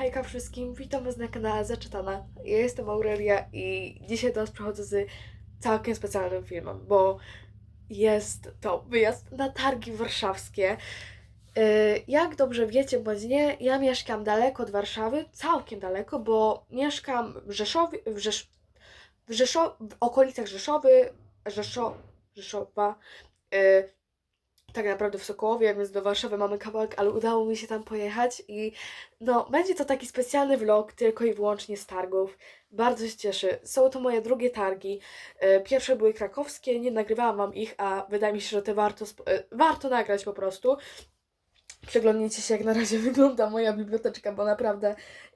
Hejka wszystkim, witam Was na kanale Zaczytana. Ja jestem Aurelia i dzisiaj do Was przychodzę z całkiem specjalnym filmem, bo jest to wyjazd na targi warszawskie. Yy, Jak dobrze wiecie bądź nie, ja mieszkam daleko od Warszawy, całkiem daleko, bo mieszkam w Rzeszowie, w, Rzesz, w, Rzeszo, w okolicach Rzeszowy, Rzeszo, Rzeszowa, yy, tak naprawdę w Sokołowie, więc do Warszawy mamy kawałek, ale udało mi się tam pojechać i no, będzie to taki specjalny vlog tylko i wyłącznie z targów. Bardzo się cieszę. Są to moje drugie targi. E, Pierwsze były krakowskie, nie nagrywałam wam ich, a wydaje mi się, że te warto, e, warto nagrać po prostu. Przeglądnijcie się, jak na razie wygląda moja biblioteczka, bo naprawdę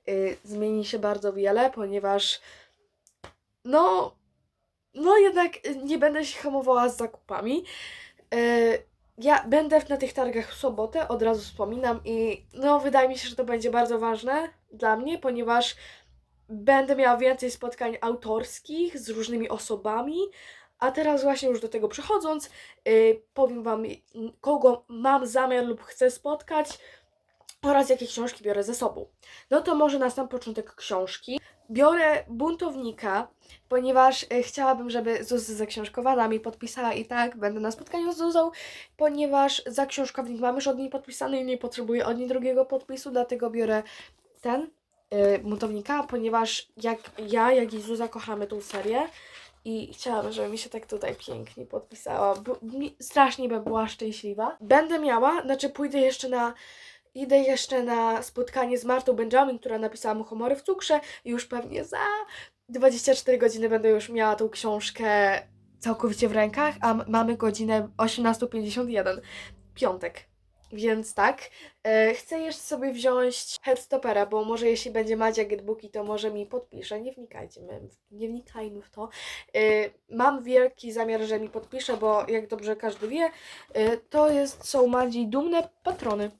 y, zmieni się bardzo wiele, ponieważ no, no jednak nie będę się hamowała z zakupami. Y, ja będę na tych targach w sobotę, od razu wspominam i no wydaje mi się, że to będzie bardzo ważne dla mnie, ponieważ będę miała więcej spotkań autorskich z różnymi osobami, a teraz właśnie już do tego przechodząc, yy, powiem Wam, kogo mam zamiar lub chcę spotkać oraz jakie książki biorę ze sobą. No to może na sam początek książki. Biorę buntownika, ponieważ y, chciałabym, żeby Zuza zaksiążkowana mi podpisała i tak będę na spotkaniu z Zuzą, ponieważ za książkownik mam już od niej podpisany i nie potrzebuję od niej drugiego podpisu, dlatego biorę ten y, buntownika, ponieważ jak ja, jak i Zuza kochamy tą serię i chciałabym, żeby mi się tak tutaj pięknie podpisała. Bo, strasznie bym była szczęśliwa. Będę miała, znaczy pójdę jeszcze na Idę jeszcze na spotkanie z Martą Benjamin, która napisała mu Humory w cukrze już pewnie za 24 godziny będę już miała tą książkę całkowicie w rękach, a mamy godzinę 18.51, piątek. Więc tak, e, chcę jeszcze sobie wziąć Headstopera, bo może jeśli będzie Madzia Getbooki, to może mi podpisze. Nie wnikajcie, my- nie wnikajmy w to. E, mam wielki zamiar, że mi podpisze, bo jak dobrze każdy wie, e, to jest, są Madzi dumne patrony.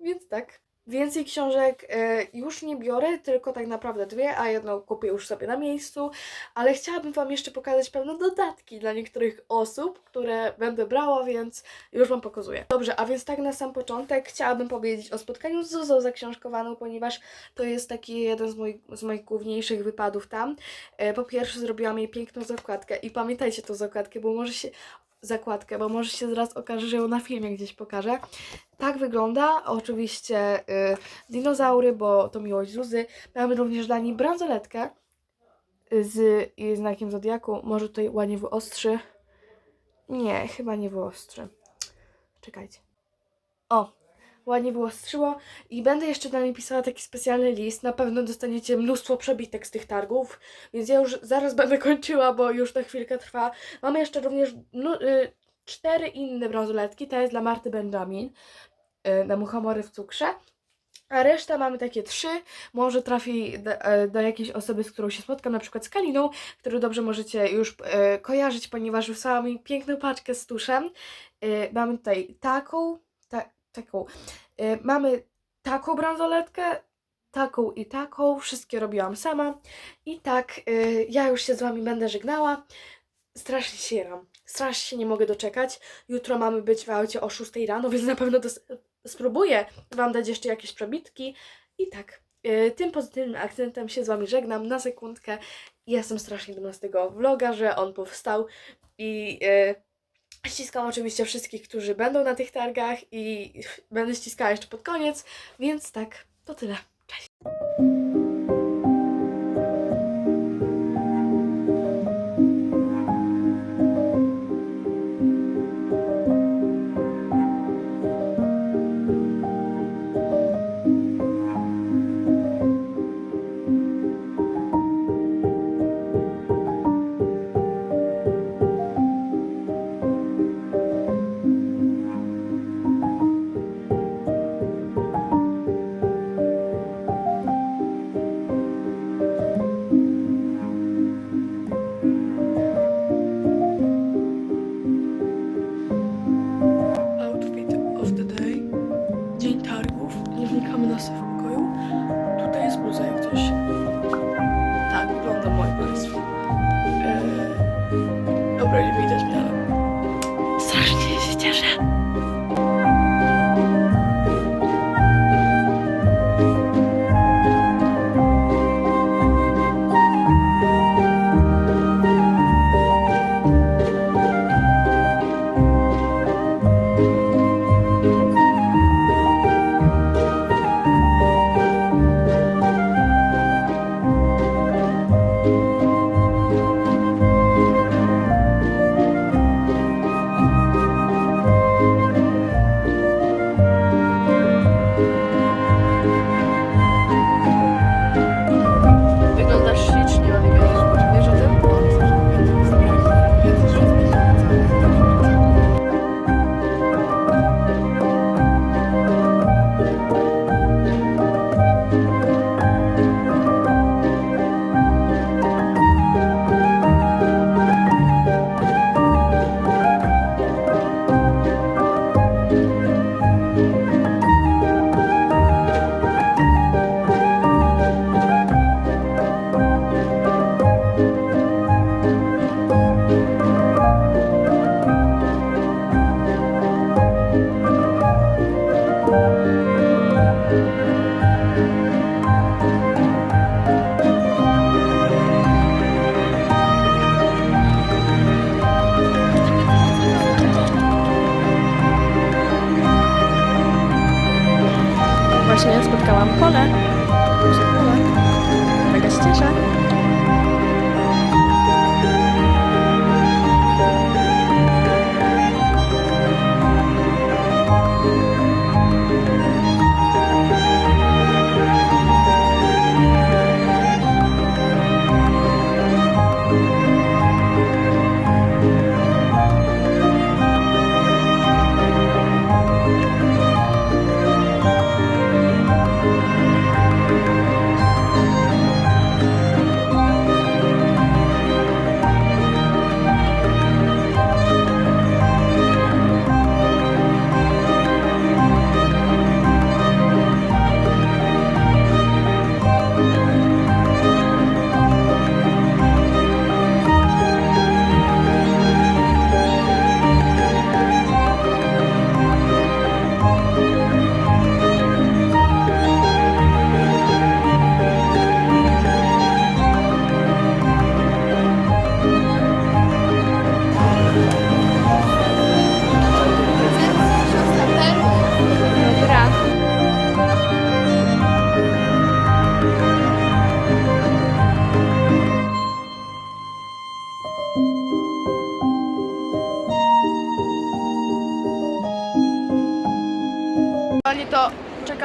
Więc tak. Więcej książek e, już nie biorę, tylko tak naprawdę dwie, a jedną kupię już sobie na miejscu, ale chciałabym Wam jeszcze pokazać pewne dodatki dla niektórych osób, które będę brała, więc już Wam pokazuję. Dobrze, a więc tak na sam początek chciałabym powiedzieć o spotkaniu z Zuzą zaksiążkowaną, ponieważ to jest taki jeden z moich, z moich główniejszych wypadów tam. E, po pierwsze zrobiłam jej piękną zakładkę i pamiętajcie tą zakładkę, bo może się zakładkę, bo może się zaraz okaże, że ją na filmie gdzieś pokażę. Tak wygląda. Oczywiście y, dinozaury, bo to miłość Zuzy. Mamy również dla niej bransoletkę z jej znakiem Zodiaku. Może tutaj ładnie wyostrzy. Nie, chyba nie wyostrzy. Czekajcie. O, ładnie wyostrzyło. I będę jeszcze dla niej pisała taki specjalny list. Na pewno dostaniecie mnóstwo przebitek z tych targów, więc ja już zaraz będę kończyła, bo już to chwilkę trwa. Mamy jeszcze również no, y, cztery inne bransoletki. Ta jest dla Marty Benjamin y, na muchomory w cukrze. A reszta mamy takie trzy. Może trafi do, e, do jakiejś osoby, z którą się spotkam, na przykład z Kaliną, którą dobrze możecie już e, kojarzyć, ponieważ wysłała mi piękną paczkę z tuszem. E, mamy tutaj taką, ta, taką. E, mamy taką bransoletkę, taką i taką. Wszystkie robiłam sama. I tak, e, ja już się z Wami będę żegnała. Strasznie się jaram. Strasznie się nie mogę doczekać. Jutro mamy być w aucie o 6 rano, więc na pewno spróbuję Wam dać jeszcze jakieś przebitki. I tak, y, tym pozytywnym akcentem się z Wami żegnam na sekundkę. Jestem strasznie dumna z tego vloga, że on powstał i y, ściskam oczywiście wszystkich, którzy będą na tych targach i będę ściskała jeszcze pod koniec, więc tak, to tyle. Cześć!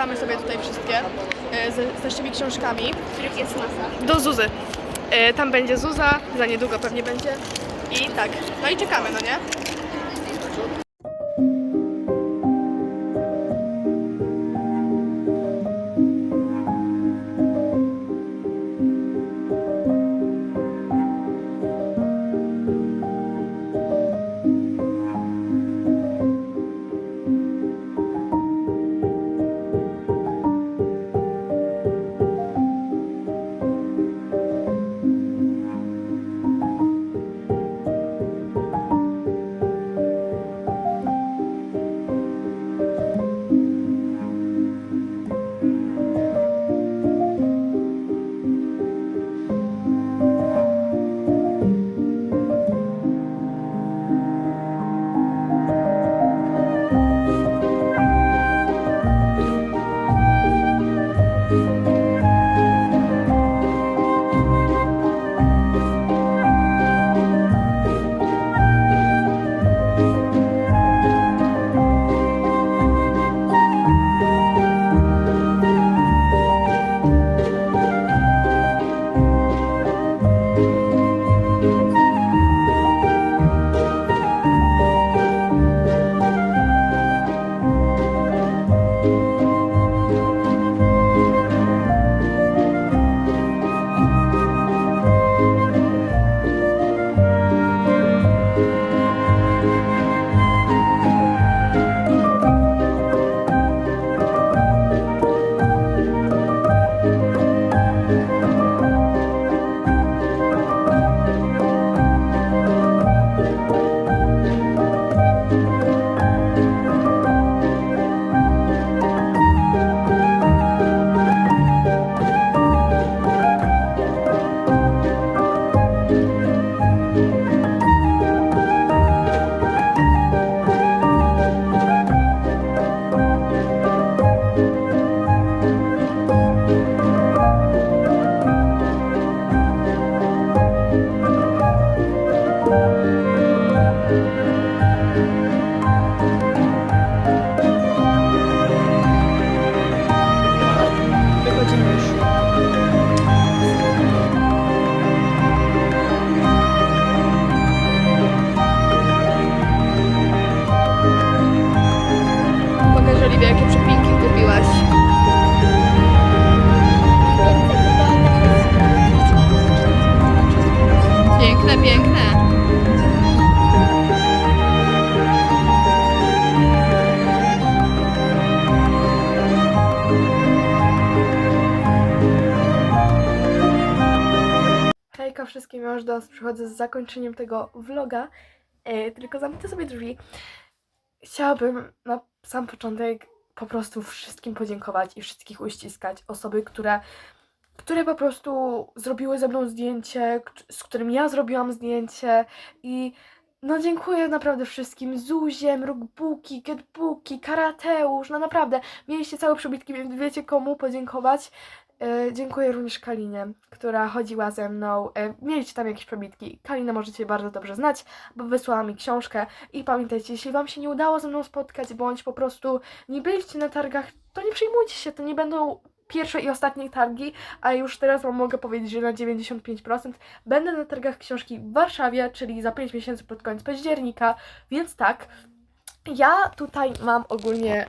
Czekamy sobie tutaj wszystkie e, ze, z naszymi książkami. Których jest masa. Do Zuzy. E, Tam będzie Zuza, za niedługo pewnie będzie. I tak, no i czekamy, no nie? Już do przychodzę z zakończeniem tego vloga. E, tylko zamknę sobie drzwi. Chciałabym na sam początek po prostu wszystkim podziękować i wszystkich uściskać. Osoby, które, które po prostu zrobiły ze mną zdjęcie, z którym ja zrobiłam zdjęcie i no dziękuję naprawdę wszystkim. Zuzie, Mrugbuki, Getbuki, Karateusz, no naprawdę. Mieliście całe przybitki, więc wiecie komu podziękować. E, dziękuję również Kalinie, która chodziła ze mną. E, mieliście tam jakieś przebitki. Kalinę możecie bardzo dobrze znać, bo wysłała mi książkę. I pamiętajcie, jeśli Wam się nie udało ze mną spotkać, bądź po prostu nie byliście na targach, to nie przejmujcie się, to nie będą pierwsze i ostatnie targi, a już teraz Wam mogę powiedzieć, że na 95% będę na targach książki w Warszawie, czyli za 5 miesięcy pod koniec października, więc tak, ja tutaj mam ogólnie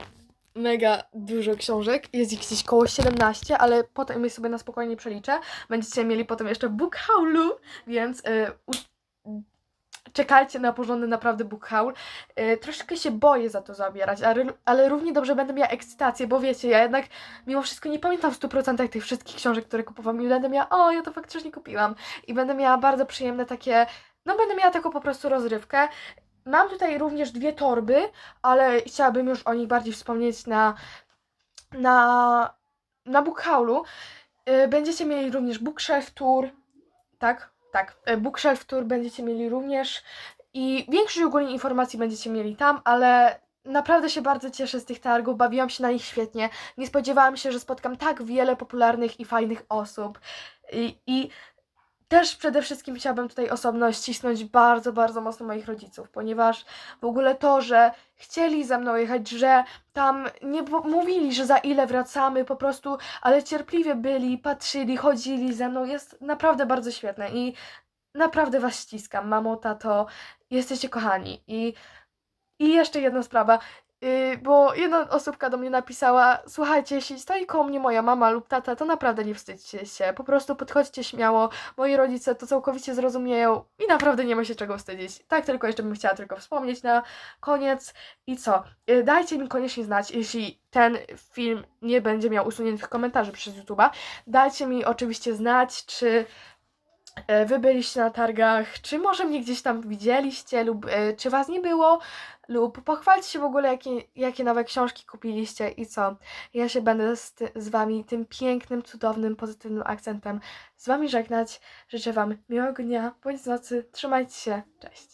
mega dużo książek, jest ich gdzieś koło 17, ale potem je sobie na spokojnie przeliczę. Będziecie mieli potem jeszcze book haulu, więc y, czekajcie na porządny naprawdę book haul. Y, troszkę się boję za to zabierać, ale, ale równie dobrze będę miała ekscytację, bo wiecie, ja jednak mimo wszystko nie pamiętam w 100% tych wszystkich książek, które kupowałam i będę miała, o, ja to faktycznie kupiłam. I będę miała bardzo przyjemne takie, no będę miała taką po prostu rozrywkę. Mam tutaj również dwie torby, ale chciałabym już o nich bardziej wspomnieć na, na, na book haulu. Y, Będziecie mieli również bookshelf tour, tak? Tak, y, bookshelf tour będziecie mieli również i większość ogólnie informacji będziecie mieli tam, ale naprawdę się bardzo cieszę z tych targów, bawiłam się na nich świetnie. Nie spodziewałam się, że spotkam tak wiele popularnych i fajnych osób. I, i też przede wszystkim chciałabym tutaj osobno ścisnąć bardzo, bardzo mocno moich rodziców, ponieważ w ogóle to, że chcieli ze mną jechać, że tam nie mówili, że za ile wracamy, po prostu, ale cierpliwie byli, patrzyli, chodzili ze mną, jest naprawdę bardzo świetne i naprawdę Was ściskam, mamo, tato, jesteście kochani. I, i jeszcze jedna sprawa, yy, bo jedna osóbka do mnie napisała, słuchajcie, jeśli stoi koło mnie moja mama lub tata, to naprawdę nie wstydźcie się, po prostu podchodźcie śmiało, moi rodzice to całkowicie zrozumieją i naprawdę nie ma się czego wstydzić. Tak tylko jeszcze bym chciała tylko wspomnieć na koniec. I co? Yy, Dajcie mi koniecznie znać, jeśli ten film nie będzie miał usuniętych komentarzy przez YouTube'a. Dajcie mi oczywiście znać, czy wy byliście na targach, czy może mnie gdzieś tam widzieliście, lub e, czy was nie było, lub pochwalcie się w ogóle, jakie, jakie nowe książki kupiliście i co. Ja się będę z, z wami tym pięknym, cudownym, pozytywnym akcentem z wami żegnać. Życzę wam miłego dnia, bądź nocy, trzymajcie się, cześć.